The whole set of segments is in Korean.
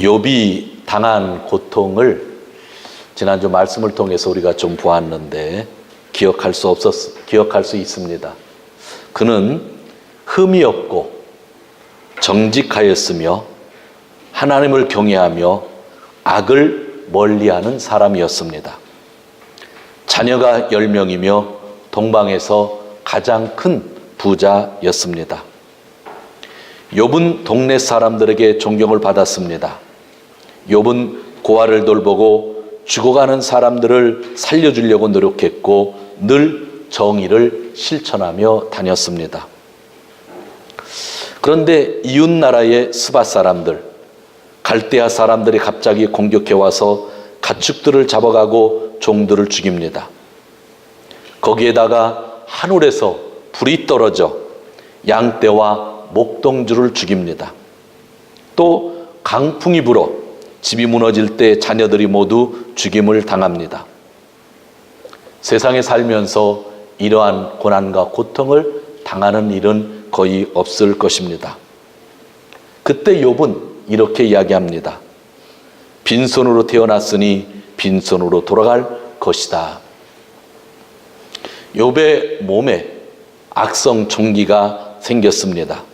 욥이 당한 고통을 지난주 말씀을 통해서 우리가 좀 보았는데 기억할 수 없었 기억할 수 있습니다. 그는 흠이 없고 정직하였으며 하나님을 경외하며 악을 멀리하는 사람이었습니다. 자녀가 10명이며 동방에서 가장 큰 부자였습니다. 욥은 동네 사람들에게 존경을 받았습니다. 욥은 고아를 돌보고 죽어가는 사람들을 살려주려고 노력했고 늘 정의를 실천하며 다녔습니다. 그런데 이웃 나라의 스바 사람들, 갈대아 사람들이 갑자기 공격해 와서 가축들을 잡아가고 종들을 죽입니다. 거기에다가 하늘에서 불이 떨어져 양떼와 목동주를 죽입니다. 또 강풍이 불어 집이 무너질 때 자녀들이 모두 죽임을 당합니다. 세상에 살면서 이러한 고난과 고통을 당하는 일은 거의 없을 것입니다. 그때 욥은 이렇게 이야기합니다. 빈손으로 태어났으니 빈손으로 돌아갈 것이다. 욥의 몸에 악성 종기가 생겼습니다.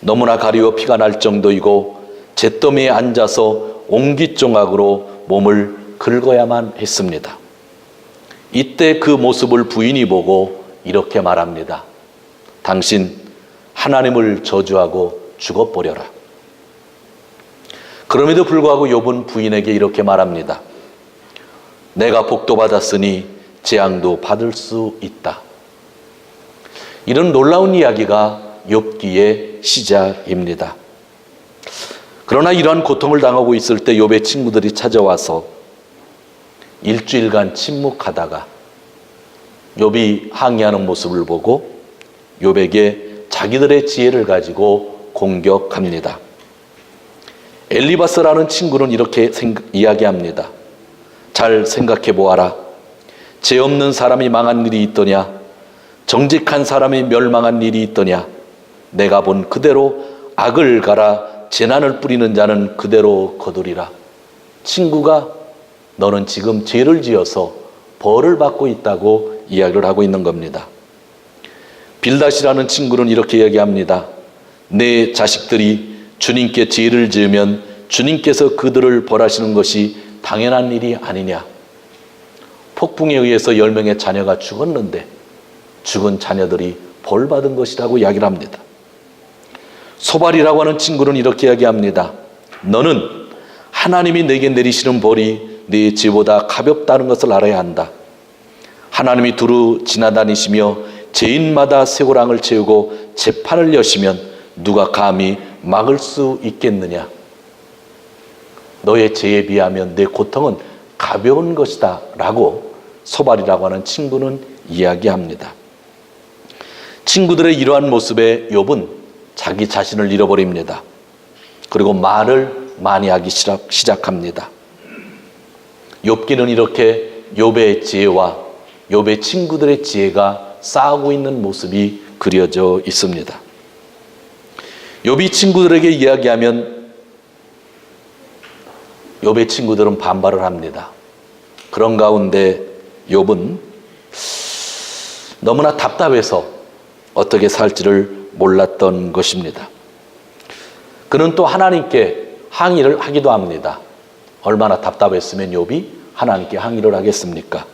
너무나 가리워 피가 날 정도이고 잿더미에 앉아서 옹기종악으로 몸을 긁어야만 했습니다. 이때 그 모습을 부인이 보고 이렇게 말합니다. 당신 하나님을 저주하고 죽어버려라. 그럼에도 불구하고 욥은 부인에게 이렇게 말합니다. 내가 복도 받았으니 재앙도 받을 수 있다. 이런 놀라운 이야기가 욥기의 시작입니다. 그러나 이러한 고통을 당하고 있을 때 욥의 친구들이 찾아와서 일주일간 침묵하다가 욥이 항의하는 모습을 보고 욥에게 자기들의 지혜를 가지고 공격합니다. 엘리바스라는 친구는 이렇게 생각, 이야기합니다. 잘 생각해 보아라. 죄 없는 사람이 망한 일이 있더냐? 정직한 사람이 멸망한 일이 있더냐? 내가 본 그대로 악을 갈아 재난을 뿌리는 자는 그대로 거두리라. 친구가 너는 지금 죄를 지어서 벌을 받고 있다고 이야기를 하고 있는 겁니다. 빌다시라는 친구는 이렇게 이야기합니다. 내 자식들이 주님께 죄를 지으면 주님께서 그들을 벌하시는 것이 당연한 일이 아니냐. 폭풍에 의해서 10명의 자녀가 죽었는데 죽은 자녀들이 벌 받은 것이라고 이야기를 합니다. 소발이라고 하는 친구는 이렇게 이야기합니다. 너는 하나님이 내게 내리시는 벌이 네 죄보다 가볍다는 것을 알아야 한다. 하나님이 두루 지나다니시며 죄인마다 쇠고랑을 채우고 재판을 여시면 누가 감히 막을 수 있겠느냐? 너의 죄에 비하면 내 고통은 가벼운 것이다. 라고 소발이라고 하는 친구는 이야기합니다. 친구들의 이러한 모습에 욥은 자기 자신을 잃어버립니다. 그리고 말을 많이 하기 시작 합니다. 욥기는 이렇게 욥의 지혜와 욥의 친구들의 지혜가 쌓아고 있는 모습이 그려져 있습니다. 욥이 친구들에게 이야기하면 욥의 친구들은 반발을 합니다. 그런 가운데 욥은 너무나 답답해서 어떻게 살지를 몰랐던 것입니다. 그는 또 하나님께 항의를 하기도 합니다. 얼마나 답답했으면 욥이 하나님께 항의를 하겠습니까?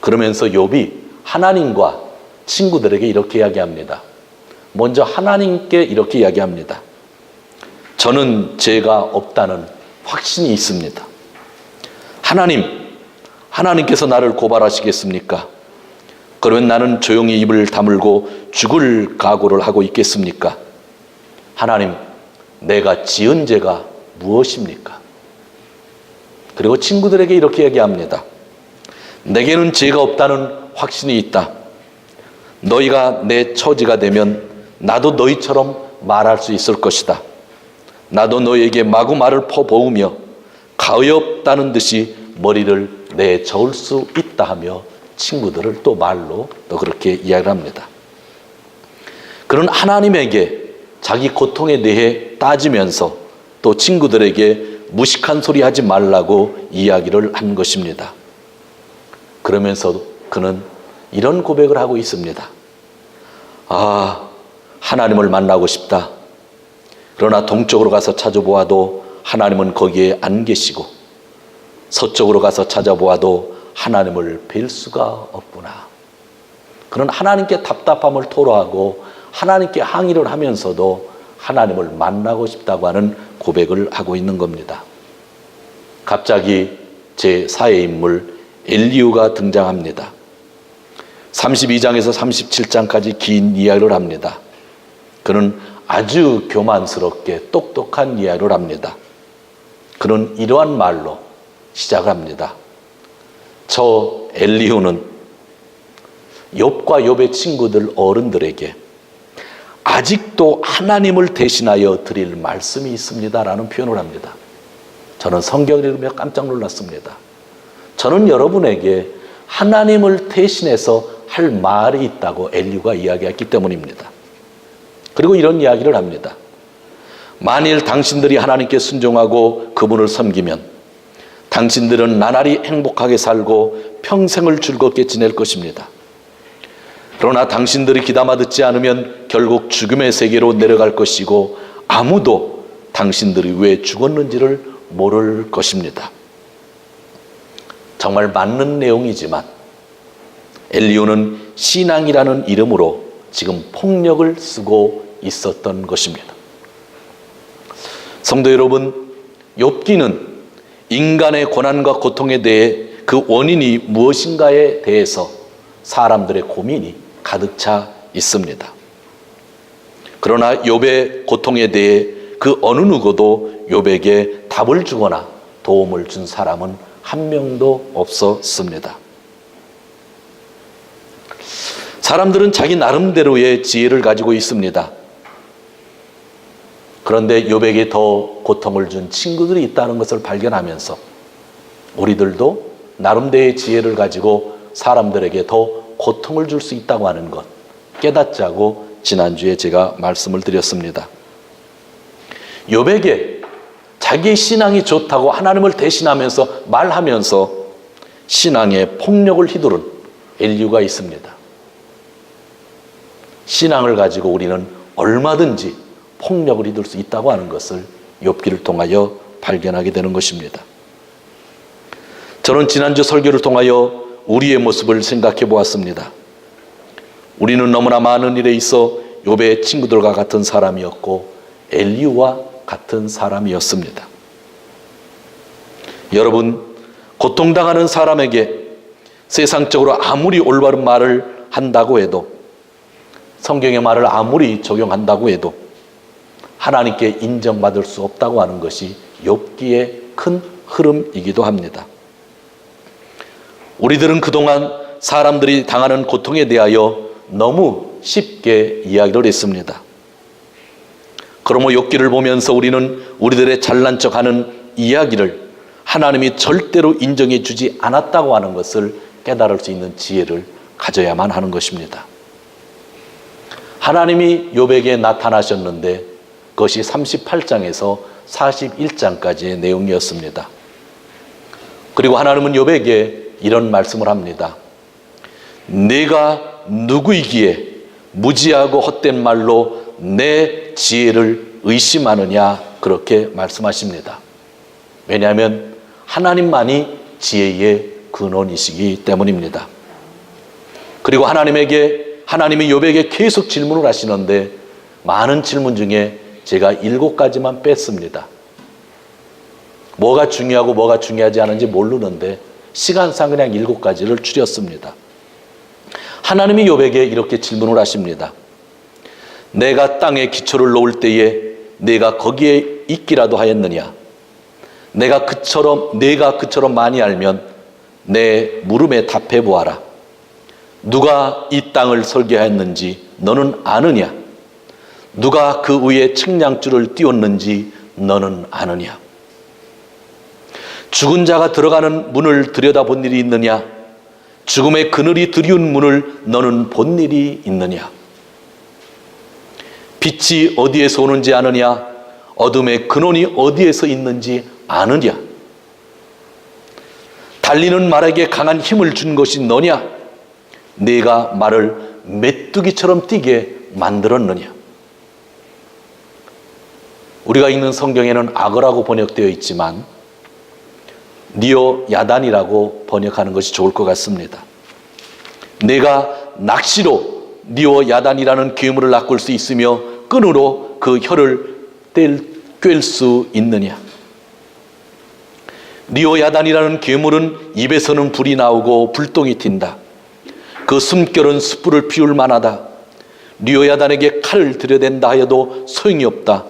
그러면서 욥이 하나님과 친구들에게 이렇게 이야기합니다. 먼저 하나님께 이렇게 이야기합니다. 저는 죄가 없다는 확신이 있습니다. 하나님, 하나님께서 나를 고발하시겠습니까? 그러면 나는 조용히 입을 다물고 죽을 각오를 하고 있겠습니까? 하나님, 내가 지은 죄가 무엇입니까? 그리고 친구들에게 이렇게 얘기합니다. 내게는 죄가 없다는 확신이 있다. 너희가 내 처지가 되면 나도 너희처럼 말할 수 있을 것이다. 나도 너에게 마구 말을 퍼부으며 가엾다는 듯이 머리를 내저을 수 있다 하며 친구들을 또 말로 또 그렇게 이야기를 합니다. 그는 하나님에게 자기 고통에 대해 따지면서 또 친구들에게 무식한 소리 하지 말라고 이야기를 한 것입니다. 그러면서 그는 이런 고백을 하고 있습니다. 아, 하나님을 만나고 싶다. 그러나 동쪽으로 가서 찾아보아도 하나님은 거기에 안 계시고 서쪽으로 가서 찾아보아도 하나님을 뵐 수가 없구나. 그는 하나님께 답답함을 토로하고 하나님께 항의를 하면서도 하나님을 만나고 싶다고 하는 고백을 하고 있는 겁니다. 갑자기 제 사의 인물 엘리우가 등장합니다. 32장에서 37장까지 긴 이야기를 합니다. 그는 아주 교만스럽게 똑똑한 이야기를 합니다. 그는 이러한 말로 시작을 합니다. 저 엘리후는 욥과 욥의 친구들 어른들에게 아직도 하나님을 대신하여 드릴 말씀이 있습니다라는 표현을 합니다. 저는 성경을 읽으며 깜짝 놀랐습니다. 저는 여러분에게 하나님을 대신해서 할 말이 있다고 엘리가 이야기했기 때문입니다. 그리고 이런 이야기를 합니다. 만일 당신들이 하나님께 순종하고 그분을 섬기면 당신들은 나날이 행복하게 살고 평생을 즐겁게 지낼 것입니다. 그러나 당신들이 귀담아 듣지 않으면 결국 죽음의 세계로 내려갈 것이고 아무도 당신들이 왜 죽었는지를 모를 것입니다. 정말 맞는 내용이지만 엘리오는 신앙이라는 이름으로 지금 폭력을 쓰고 있었던 것입니다. 성도 여러분, 욥기는 인간의 고난과 고통에 대해 그 원인이 무엇인가에 대해서 사람들의 고민이 가득 차 있습니다. 그러나 욥의 고통에 대해 그 어느 누구도 욥에게 답을 주거나 도움을 준 사람은 한 명도 없었습니다. 사람들은 자기 나름대로의 지혜를 가지고 있습니다. 그런데 욥에게 더 고통을 준 친구들이 있다는 것을 발견하면서 우리들도 나름대로의 지혜를 가지고 사람들에게 더 고통을 줄 수 있다고 하는 것 깨닫자고 지난주에 제가 말씀을 드렸습니다. 욥에게 자기 신앙이 좋다고 하나님을 대신하면서 말하면서 신앙의 폭력을 휘두른 엘리유가 있습니다. 신앙을 가지고 우리는 얼마든지 폭력을 이룰 수 있다고 하는 것을 욥기를 통하여 발견하게 되는 것입니다. 저는 지난주 설교를 통하여 우리의 모습을 생각해 보았습니다. 우리는 너무나 많은 일에 있어 욥의 친구들과 같은 사람이었고 엘리우와 같은 사람이었습니다. 여러분 고통당하는 사람에게 세상적으로 아무리 올바른 말을 한다고 해도 성경의 말을 아무리 적용한다고 해도 하나님께 인정받을 수 없다고 하는 것이 욥기의 큰 흐름이기도 합니다. 우리들은 그동안 사람들이 당하는 고통에 대하여 너무 쉽게 이야기를 했습니다. 그러므 욥기를 보면서 우리는 우리들의 잘난 척하는 이야기를 하나님이 절대로 인정해 주지 않았다고 하는 것을 깨달을 수 있는 지혜를 가져야만 하는 것입니다. 하나님이 욥에게 나타나셨는데 그것이 38장에서 41장까지의 내용이었습니다. 그리고 하나님은 욥에게 이런 말씀을 합니다. 내가 누구이기에 무지하고 헛된 말로 내 지혜를 의심하느냐 그렇게 말씀하십니다. 왜냐하면 하나님만이 지혜의 근원이시기 때문입니다. 그리고 하나님에게 하나님이 욥에게 계속 질문을 하시는데 많은 질문 중에 제가 일곱 가지만 뺐습니다. 뭐가 중요하고 뭐가 중요하지 않은지 모르는데 시간상 그냥 일곱 가지를 줄였습니다. 하나님이 욥에게 이렇게 질문을 하십니다. 내가 땅에 기초를 놓을 때에 내가 거기에 있기라도 하였느냐? 내가 그처럼 내가 그처럼 많이 알면 내 물음에 답해 보아라. 누가 이 땅을 설계하였는지 너는 아느냐? 누가 그 위에 측량줄을 띄웠는지 너는 아느냐? 죽은 자가 들어가는 문을 들여다본 일이 있느냐? 죽음의 그늘이 들이운 문을 너는 본 일이 있느냐? 빛이 어디에서 오는지 아느냐? 어둠의 근원이 어디에서 있는지 아느냐? 달리는 말에게 강한 힘을 준 것이 너냐? 네가 말을 메뚜기처럼 뛰게 만들었느냐? 우리가 읽는 성경에는 악어라고 번역되어 있지만 니오 야단이라고 번역하는 것이 좋을 것 같습니다. 내가 낚시로 니오 야단이라는 괴물을 낚을 수 있으며 끈으로 그 혀를 뗄 수 있느냐? 니오 야단이라는 괴물은 입에서는 불이 나오고 불똥이 튄다. 그 숨결은 숯불을 피울 만하다. 니오 야단에게 칼을 들여댄다 하여도 소용이 없다.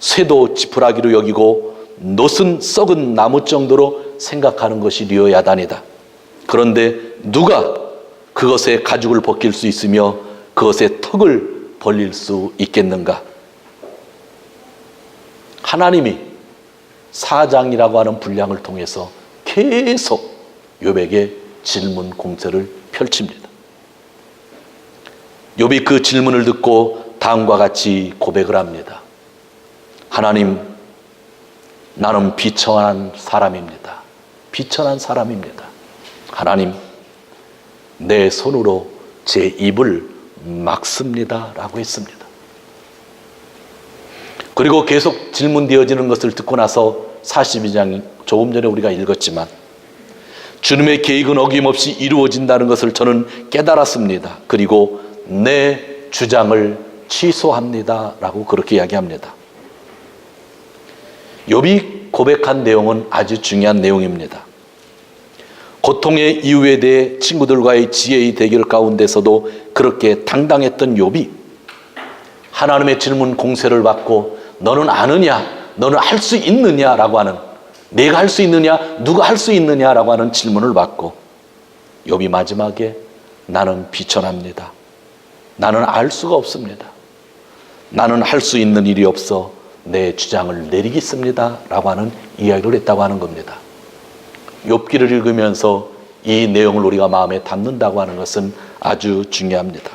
쇠도 지푸라기로 여기고 노은 썩은 나무 정도로 생각하는 것이 리오 야단이다. 그런데 누가 그것의 가죽을 벗길 수 있으며 그것의 턱을 벌릴 수 있겠는가? 하나님이 사장이라고 하는 분량을 통해서 계속 욥에게 질문 공세를 펼칩니다. 욥이 그 질문을 듣고 다음과 같이 고백을 합니다. 하나님, 나는 비천한 사람입니다. 비천한 사람입니다. 하나님, 내 손으로 제 입을 막습니다. 라고 했습니다. 그리고 계속 질문되어지는 것을 듣고 나서 42장 조금 전에 우리가 읽었지만 주님의 계획은 어김없이 이루어진다는 것을 저는 깨달았습니다. 그리고 내 주장을 취소합니다. 라고 그렇게 이야기합니다. 욥이 고백한 내용은 아주 중요한 내용입니다. 고통의 이유에 대해 친구들과의 지혜의 대결 가운데서도 그렇게 당당했던 욥이 하나님의 질문 공세를 받고 너는 아느냐? 너는 할 수 있느냐라고 하는 내가 할 수 있느냐? 누가 할 수 있느냐라고 하는 질문을 받고 욥이 마지막에 나는 비천합니다. 나는 알 수가 없습니다. 나는 할 수 있는 일이 없어 내 주장을 내리겠습니다. 라고 하는 이야기를 했다고 하는 겁니다. 욥기를 읽으면서 이 내용을 우리가 마음에 담는다고 하는 것은 아주 중요합니다.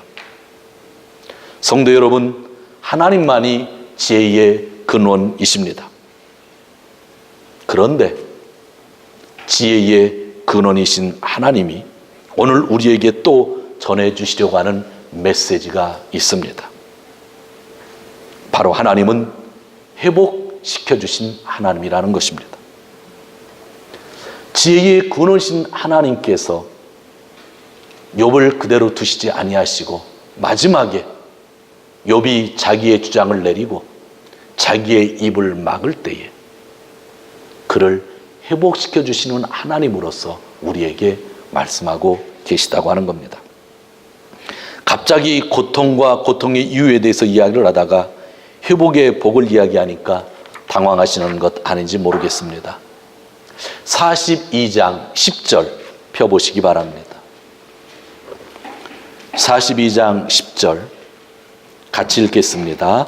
성도 여러분, 하나님만이 지혜의 근원이십니다. 그런데 지혜의 근원이신 하나님이 오늘 우리에게 또 전해주시려고 하는 메시지가 있습니다. 바로 하나님은 회복시켜 주신 하나님이라는 것입니다. 지혜의 근원신 하나님께서 욥을 그대로 두시지 아니하시고 마지막에 욥이 자기의 주장을 내리고 자기의 입을 막을 때에 그를 회복시켜 주시는 하나님으로서 우리에게 말씀하고 계시다고 하는 겁니다. 갑자기 고통과 고통의 이유에 대해서 이야기를 하다가 회복의 복을 이야기하니까 당황하시는 것 아닌지 모르겠습니다. 42장 10절 펴보시기 바랍니다. 42장 10절 같이 읽겠습니다.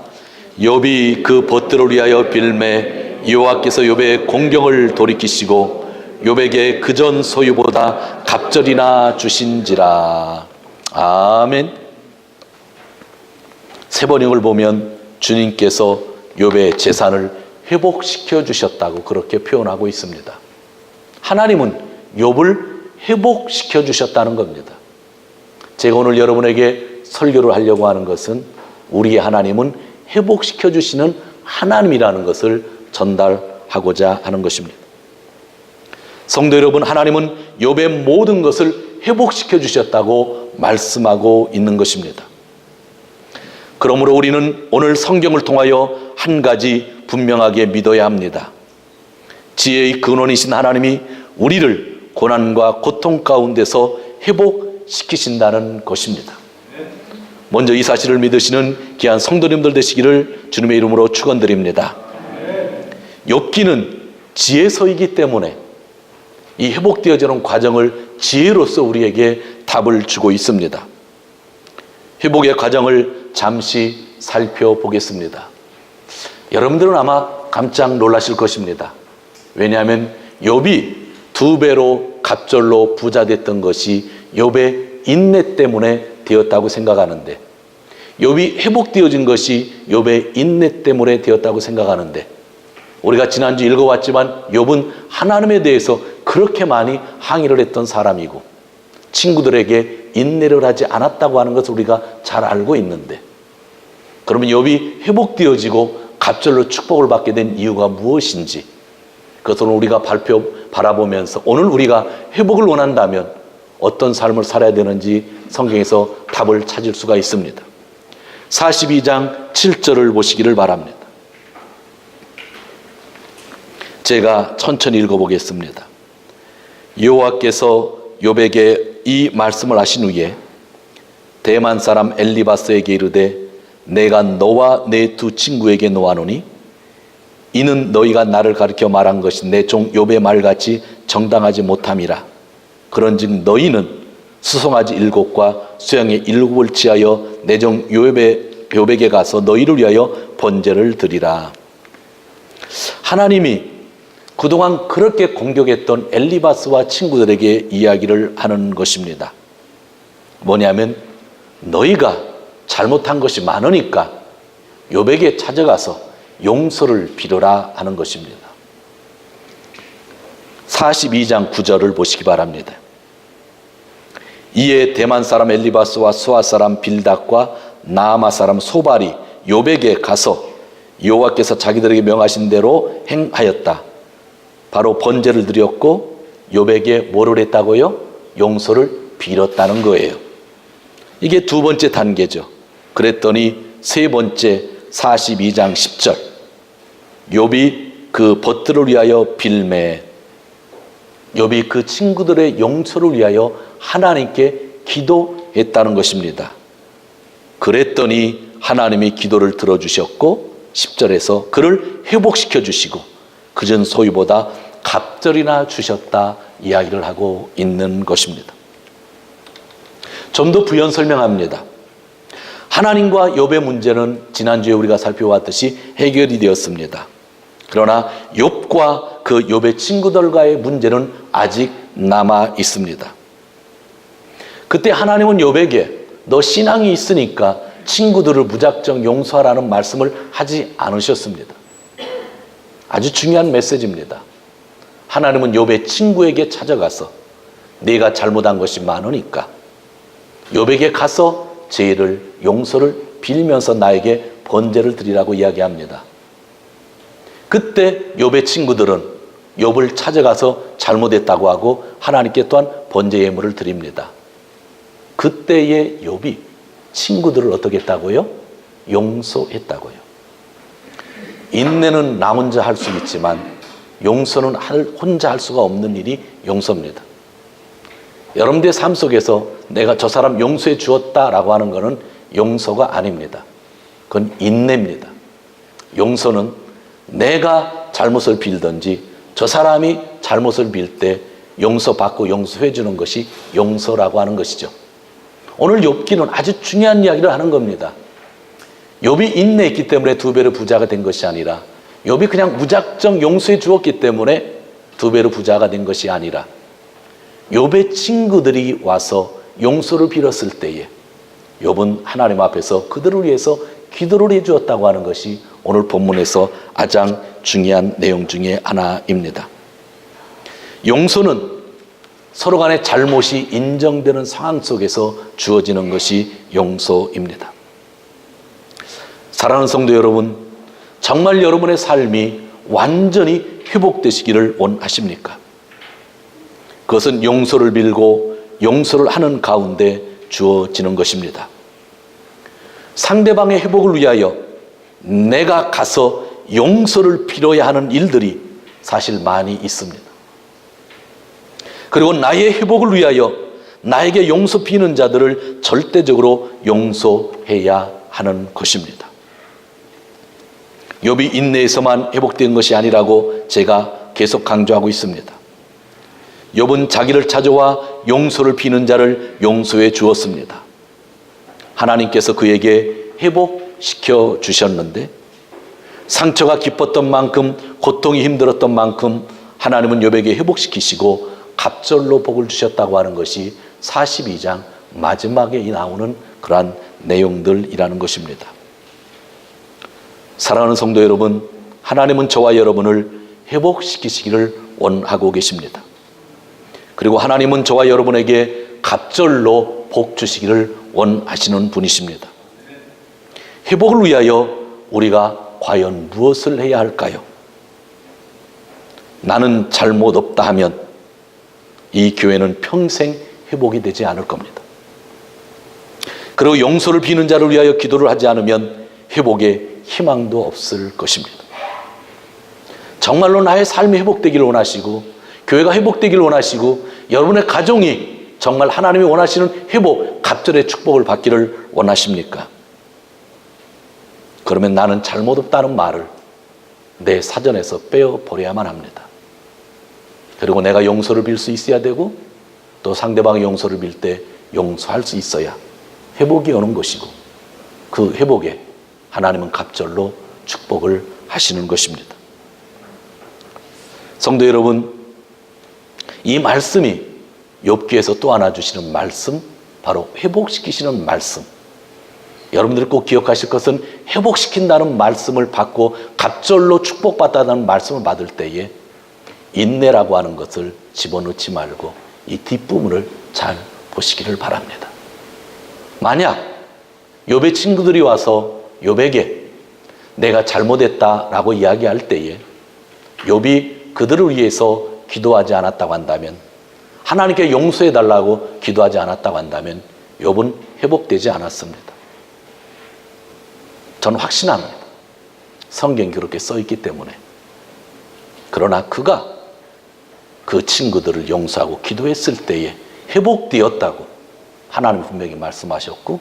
욥이 그 벗들을 위하여 빌매 여호와께서 욥의 공경을 돌이키시고 욥에게 그전 소유보다 갑절이나 주신지라. 아멘. 세 번역을 보면 주님께서 욥의 재산을 회복시켜 주셨다고 그렇게 표현하고 있습니다. 하나님은 욥을 회복시켜 주셨다는 겁니다. 제가 오늘 여러분에게 설교를 하려고 하는 것은 우리의 하나님은 회복시켜 주시는 하나님이라는 것을 전달하고자 하는 것입니다. 성도 여러분, 하나님은 욥의 모든 것을 회복시켜 주셨다고 말씀하고 있는 것입니다. 그러므로 우리는 오늘 성경을 통하여 한 가지 분명하게 믿어야 합니다. 지혜의 근원이신 하나님이 우리를 고난과 고통 가운데서 회복시키신다는 것입니다. 먼저 이 사실을 믿으시는 귀한 성도님들 되시기를 주님의 이름으로 축원드립니다. 욥기는 지혜서이기 때문에 이 회복되어지는 과정을 지혜로서 우리에게 답을 주고 있습니다. 회복의 과정을 잠시 살펴보겠습니다. 여러분들은 아마 깜짝 놀라실 것입니다. 왜냐하면 욥이 두 배로 갑절로 부자 됐던 것이 욥의 인내 때문에 되었다고 생각하는데 욥이 회복되어진 것이 욥의 인내 때문에 되었다고 생각하는데 우리가 지난주 읽어왔지만 욥은 하나님에 대해서 그렇게 많이 항의를 했던 사람이고 친구들에게 인내를 하지 않았다고 하는 것을 우리가 잘 알고 있는데 그러면 욥이 회복되어지고 갑절로 축복을 받게 된 이유가 무엇인지 그것을 우리가 발표 바라보면서 오늘 우리가 회복을 원한다면 어떤 삶을 살아야 되는지 성경에서 답을 찾을 수가 있습니다. 42장 7절을 보시기를 바랍니다. 제가 천천히 읽어보겠습니다. 여호와께서 욥에게 이 말씀을 하신 후에 대만 사람 엘리바스에게 이르되 내가 너와 내 두 친구에게 노하노니 이는 너희가 나를 가르쳐 말한 것이 내종 욥의 말같이 정당하지 못함이라. 그런즉 너희는 수송아지 일곱과 수양의 일곱을 지하여 내종 욥의 욥에게 가서 너희를 위하여 번제를 드리라. 하나님이 그동안 그렇게 공격했던 엘리바스와 친구들에게 이야기를 하는 것입니다. 뭐냐면 너희가 잘못한 것이 많으니까 요백에 찾아가서 용서를 빌어라 하는 것입니다. 42장 9절을 보시기 바랍니다. 이에 대만 사람 엘리바스와 수아 사람 빌닥과 나아마 사람 소발이 요백에 가서 여호와께서 자기들에게 명하신 대로 행하였다. 바로 번제를 드렸고 요백에 뭐를 했다고요? 용서를 빌었다는 거예요. 이게 두 번째 단계죠. 그랬더니 세 번째 42장 10절. 욥이 그 벗들을 위하여 빌매 욥이 그 친구들의 용서를 위하여 하나님께 기도했다는 것입니다. 그랬더니 하나님이 기도를 들어주셨고 10절에서 그를 회복시켜 주시고 그전 소유보다 갑절이나 주셨다 이야기를 하고 있는 것입니다. 좀 더 부연 설명합니다. 하나님과 욥의 문제는 지난주에 우리가 살펴봤듯이 해결이 되었습니다. 그러나 욥과 그 욥의 친구들과의 문제는 아직 남아 있습니다. 그때 하나님은 욥에게 너 신앙이 있으니까 친구들을 무작정 용서하라는 말씀을 하지 않으셨습니다. 아주 중요한 메시지입니다. 하나님은 욥의 친구에게 찾아가서 네가 잘못한 것이 많으니까 욥에게 가서 죄를 용서를 빌면서 나에게 번제를 드리라고 이야기합니다. 그때 욥의 친구들은 욥을 찾아가서 잘못했다고 하고 하나님께 또한 번제 예물을 드립니다. 그때의 욥이 친구들을 어떻게 했다고요? 용서했다고요. 인내는 나 혼자 할 수 있지만 용서는 혼자 할 수가 없는 일이 용서입니다. 여러분들의 삶 속에서 내가 저 사람 용서해 주었다라고 하는 것은 용서가 아닙니다. 그건 인내입니다. 용서는 내가 잘못을 빌든지 저 사람이 잘못을 빌 때 용서받고 용서해 주는 것이 용서라고 하는 것이죠. 오늘 욥기는 아주 중요한 이야기를 하는 겁니다. 욥이 인내했기 때문에 두 배로 부자가 된 것이 아니라 욥이 그냥 무작정 용서해 주었기 때문에 두 배로 부자가 된 것이 아니라 욥의 친구들이 와서 용서를 빌었을 때에 욥은 하나님 앞에서 그들을 위해서 기도를 해 주었다고 하는 것이 오늘 본문에서 가장 중요한 내용 중에 하나입니다. 용서는 서로 간의 잘못이 인정되는 상황 속에서 주어지는 것이 용서입니다. 사랑하는 성도 여러분, 정말 여러분의 삶이 완전히 회복되시기를 원하십니까? 그것은 용서를 빌고 용서를 하는 가운데 주어지는 것입니다. 상대방의 회복을 위하여 내가 가서 용서를 빌어야 하는 일들이 사실 많이 있습니다. 그리고 나의 회복을 위하여 나에게 용서 비는 자들을 절대적으로 용서해야 하는 것입니다. 욥이 인내에서만 회복된 것이 아니라고 제가 계속 강조하고 있습니다. 욥은 자기를 찾아와 용서를 비는 자를 용서해 주었습니다. 하나님께서 그에게 회복시켜 주셨는데 상처가 깊었던 만큼 고통이 힘들었던 만큼 하나님은 욥에게 회복시키시고 갑절로 복을 주셨다고 하는 것이 42장 마지막에 나오는 그러한 내용들이라는 것입니다. 사랑하는 성도 여러분, 하나님은 저와 여러분을 회복시키시기를 원하고 계십니다. 그리고 하나님은 저와 여러분에게 갑절로 복 주시기를 원하시는 분이십니다. 회복을 위하여 우리가 과연 무엇을 해야 할까요? 나는 잘못 없다 하면 이 교회는 평생 회복이 되지 않을 겁니다. 그리고 용서를 비는 자를 위하여 기도를 하지 않으면 회복의 희망도 없을 것입니다. 정말로 나의 삶이 회복되기를 원하시고 교회가 회복되기를 원하시고 여러분의 가정이 정말 하나님이 원하시는 회복, 갑절의 축복을 받기를 원하십니까? 그러면 나는 잘못 없다는 말을 내 사전에서 빼어 버려야만 합니다. 그리고 내가 용서를 빌 수 있어야 되고 또 상대방의 용서를 빌 때 용서할 수 있어야 회복이 오는 것이고 그 회복에 하나님은 갑절로 축복을 하시는 것입니다. 성도 여러분, 이 말씀이 욥기에서 또 하나 주시는 말씀, 바로 회복시키시는 말씀. 여러분들이 꼭 기억하실 것은 회복시킨다는 말씀을 받고 갑절로 축복받다는 말씀을 받을 때에 인내라고 하는 것을 집어넣지 말고 이 뒷부분을 잘 보시기를 바랍니다. 만약 욥의 친구들이 와서 욥에게 내가 잘못했다라고 이야기할 때에 욥이 그들을 위해서 기도하지 않았다고 한다면 하나님께 용서해 달라고 기도하지 않았다고 한다면 욥은 회복되지 않았습니다. 저는 확신합니다. 성경이 그렇게 써 있기 때문에. 그러나 그가 그 친구들을 용서하고 기도했을 때에 회복되었다고 하나님 분명히 말씀하셨고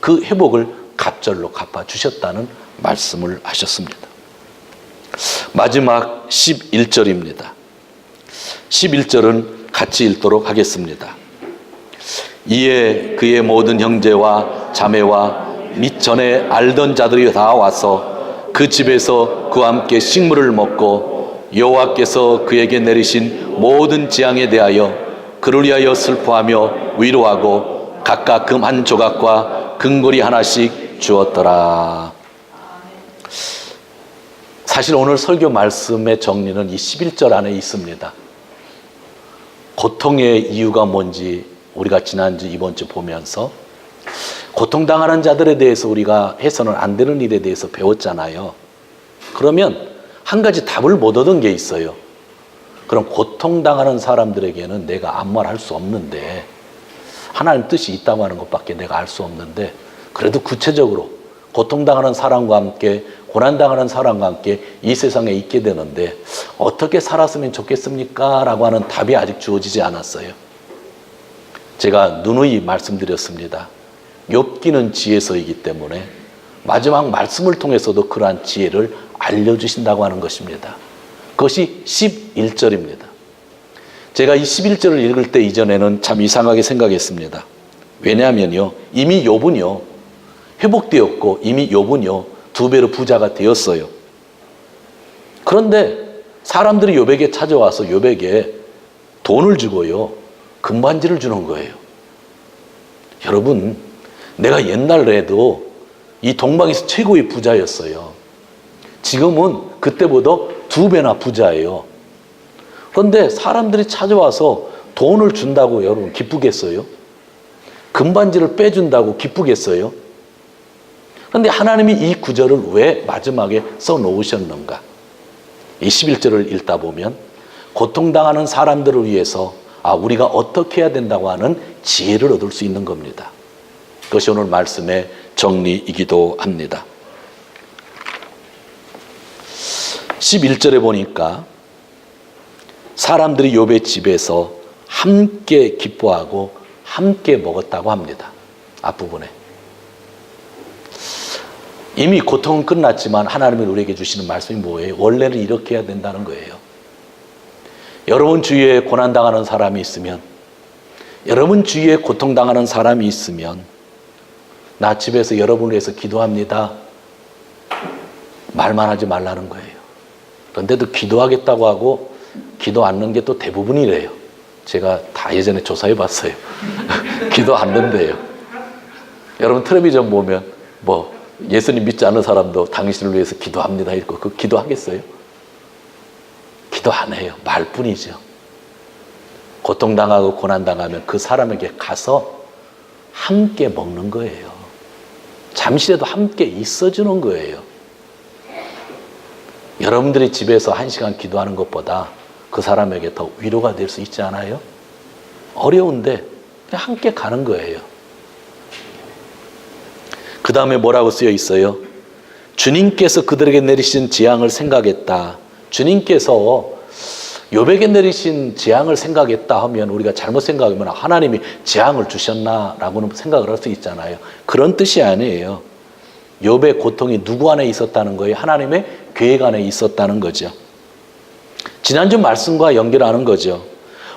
그 회복을 갑절로 갚아 주셨다는 말씀을 하셨습니다. 마지막 11절입니다. 11절은 같이 읽도록 하겠습니다. 이에 그의 모든 형제와 자매와 및 전에 알던 자들이 다 와서 그 집에서 그와 함께 식물을 먹고 여호와께서 그에게 내리신 모든 재앙에 대하여 그를 위하여 슬퍼하며 위로하고 각각 금 한 조각과 금고리 하나씩 주었더라. 사실 오늘 설교 말씀의 정리는 이 11절 안에 있습니다. 고통의 이유가 뭔지 우리가 지난주 이번 주 보면서 고통당하는 자들에 대해서 우리가 해서는 안 되는 일에 대해서 배웠잖아요. 그러면 한 가지 답을 못 얻은 게 있어요. 그럼 고통당하는 사람들에게는 내가 아무 말 할 수 없는데 하나님 뜻이 있다고 하는 것밖에 내가 알 수 없는데 그래도 구체적으로 고통당하는 사람과 함께 고난당하는 사람과 함께 이 세상에 있게 되는데 어떻게 살았으면 좋겠습니까? 라고 하는 답이 아직 주어지지 않았어요. 제가 누누이 말씀드렸습니다. 욥기는 지혜서이기 때문에 마지막 말씀을 통해서도 그러한 지혜를 알려주신다고 하는 것입니다. 그것이 11절입니다. 제가 이 11절을 읽을 때 이전에는 참 이상하게 생각했습니다. 왜냐하면요, 이미 욥은요, 회복되었고, 이미 욥은요, 두 배로 부자가 되었어요. 그런데 사람들이 욥에게 찾아와서 욥에게 돈을 주고요, 금반지를 주는 거예요. 여러분, 내가 옛날에도 이 동방에서 최고의 부자였어요. 지금은 그때보다 두 배나 부자예요. 그런데 사람들이 찾아와서 돈을 준다고 여러분 기쁘겠어요? 금반지를 빼준다고 기쁘겠어요? 그런데 하나님이 이 구절을 왜 마지막에 써 놓으셨는가? 이 11절을 읽다 보면 고통당하는 사람들을 위해서 아, 우리가 어떻게 해야 된다고 하는 지혜를 얻을 수 있는 겁니다. 그것이 오늘 말씀의 정리이기도 합니다. 11절에 보니까 사람들이 욥의 집에서 함께 기뻐하고 함께 먹었다고 합니다. 앞부분에. 이미 고통은 끝났지만 하나님이 우리에게 주시는 말씀이 뭐예요? 원래는 이렇게 해야 된다는 거예요. 여러분 주위에 고난당하는 사람이 있으면, 여러분 주위에 고통당하는 사람이 있으면, 나 집에서 여러분을 위해서 기도합니다. 말만 하지 말라는 거예요. 그런데도 기도하겠다고 하고 기도 않는 게 또 대부분이래요. 제가 다 예전에 조사해 봤어요. 기도 않는데요. 여러분 텔레비전 보면 뭐 예수님 믿지 않는 사람도 당신을 위해서 기도합니다. 이거 그 기도하겠어요? 기도 안 해요. 말뿐이죠. 고통당하고 고난당하면 그 사람에게 가서 함께 먹는 거예요. 잠시라도 함께 있어주는 거예요. 여러분들이 집에서 한 시간 기도하는 것보다 그 사람에게 더 위로가 될 수 있지 않아요? 어려운데 함께 가는 거예요. 그 다음에 뭐라고 쓰여 있어요? 주님께서 그들에게 내리신 재앙을 생각했다. 주님께서 요백에 내리신 재앙을 생각했다 하면 우리가 잘못 생각하면 하나님이 재앙을 주셨나라고는 생각을 할 수 있잖아요. 그런 뜻이 아니에요. 욥의 고통이 누구 안에 있었다는 거예요? 하나님의 계획 안에 있었다는 거죠. 지난주 말씀과 연결하는 거죠.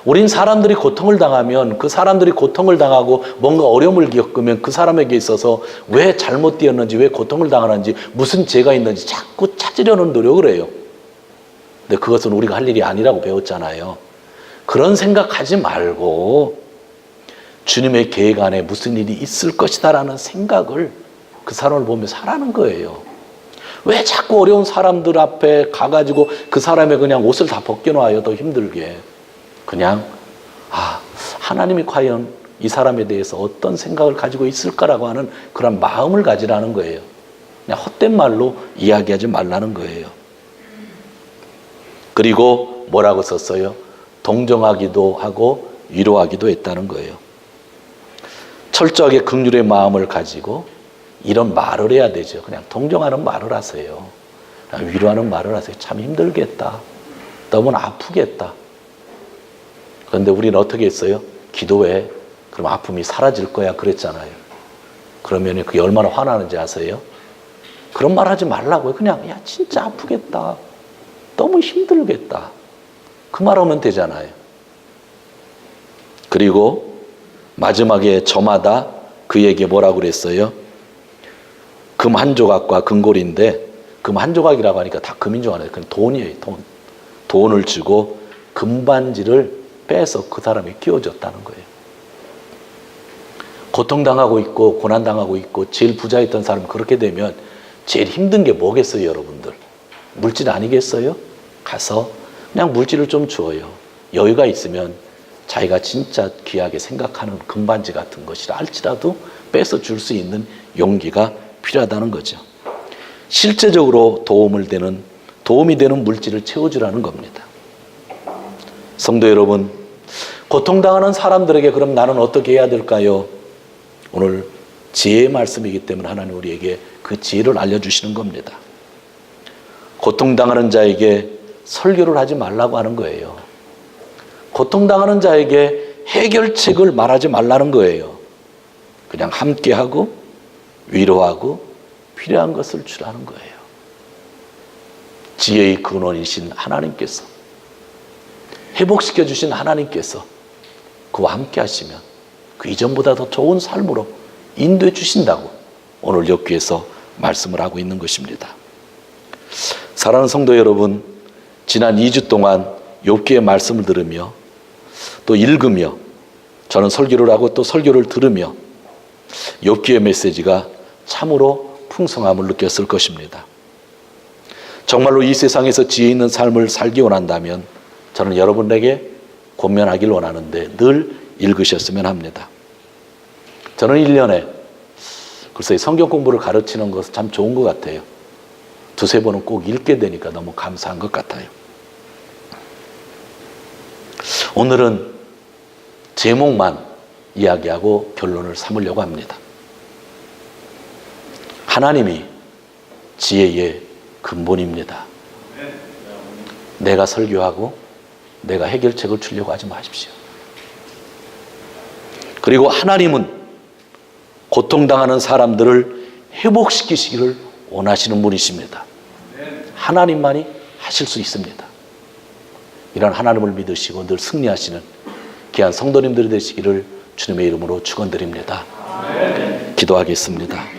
우린 사람들이 고통을 당하면 그 사람들이 고통을 당하고 뭔가 어려움을 겪으면 그 사람에게 있어서 왜 잘못되었는지 왜 고통을 당하는지 무슨 죄가 있는지 자꾸 찾으려는 노력을 해요. 근데 그것은 우리가 할 일이 아니라고 배웠잖아요. 그런 생각하지 말고 주님의 계획 안에 무슨 일이 있을 것이다라는 생각을 그 사람을 보면서 하라는 거예요. 왜 자꾸 어려운 사람들 앞에 가가지고 그 사람의 그냥 옷을 다 벗겨놔요. 더 힘들게. 그냥, 아, 하나님이 과연 이 사람에 대해서 어떤 생각을 가지고 있을까라고 하는 그런 마음을 가지라는 거예요. 그냥 헛된 말로 이야기하지 말라는 거예요. 그리고 뭐라고 썼어요? 동정하기도 하고 위로하기도 했다는 거예요. 철저하게 극률의 마음을 가지고 이런 말을 해야 되죠. 그냥 동정하는 말을 하세요. 위로하는 말을 하세요. 참 힘들겠다. 너무나 아프겠다. 그런데 우리는 어떻게 했어요? 기도해. 그럼 아픔이 사라질 거야. 그랬잖아요. 그러면 그게 얼마나 화나는지 아세요? 그런 말 하지 말라고요. 그냥, 야, 진짜 아프겠다. 너무 힘들겠다. 그 말 하면 되잖아요. 그리고 마지막에 저마다 그에게 뭐라고 그랬어요? 금 한 조각과 금골인데 금 한 조각이라고 하니까 다 금인 줄 알아요. 그건 돈이에요, 돈. 돈을 주고 금반지를 빼서 그 사람이 끼워줬다는 거예요. 고통당하고 있고 고난당하고 있고 제일 부자였던 사람 그렇게 되면 제일 힘든 게 뭐겠어요, 여러분들? 물질 아니겠어요? 가서 그냥 물질을 좀 주어요. 여유가 있으면 자기가 진짜 귀하게 생각하는 금반지 같은 것이라 할지라도 뺏어 줄수 있는 용기가 필요하다는 거죠. 실제적으로 도움을 되는 도움이 되는 물질을 채워주라는 겁니다. 성도 여러분, 고통당하는 사람들에게 그럼 나는 어떻게 해야 될까요? 오늘 지혜의 말씀이기 때문에 하나님 우리에게 그 지혜를 알려주시는 겁니다. 고통당하는 자에게 설교를 하지 말라고 하는 거예요. 고통당하는 자에게 해결책을 말하지 말라는 거예요. 그냥 함께하고 위로하고 필요한 것을 주라는 거예요. 지혜의 근원이신 하나님께서 회복시켜 주신 하나님께서 그와 함께 하시면 그 이전보다 더 좋은 삶으로 인도해 주신다고 오늘 역기에서 말씀을 하고 있는 것입니다. 사랑하는 성도 여러분, 지난 2주 동안 욥기의 말씀을 들으며 또 읽으며 저는 설교를 하고 또 설교를 들으며 욥기의 메시지가 참으로 풍성함을 느꼈을 것입니다. 정말로 이 세상에서 지혜 있는 삶을 살기 원한다면 저는 여러분에게 권면하길 원하는데 늘 읽으셨으면 합니다. 저는 1년에 글쎄 성경 공부를 가르치는 것은 참 좋은 것 같아요. 두세 번은 꼭 읽게 되니까 너무 감사한 것 같아요. 오늘은 제목만 이야기하고 결론을 삼으려고 합니다. 하나님이 지혜의 근본입니다. 내가 설교하고 내가 해결책을 주려고 하지 마십시오. 그리고 하나님은 고통당하는 사람들을 회복시키시기를 원하시는 분이십니다. 하나님만이 하실 수 있습니다. 이런 하나님을 믿으시고 늘 승리하시는 귀한 성도님들이 되시기를 주님의 이름으로 축원드립니다. 기도하겠습니다.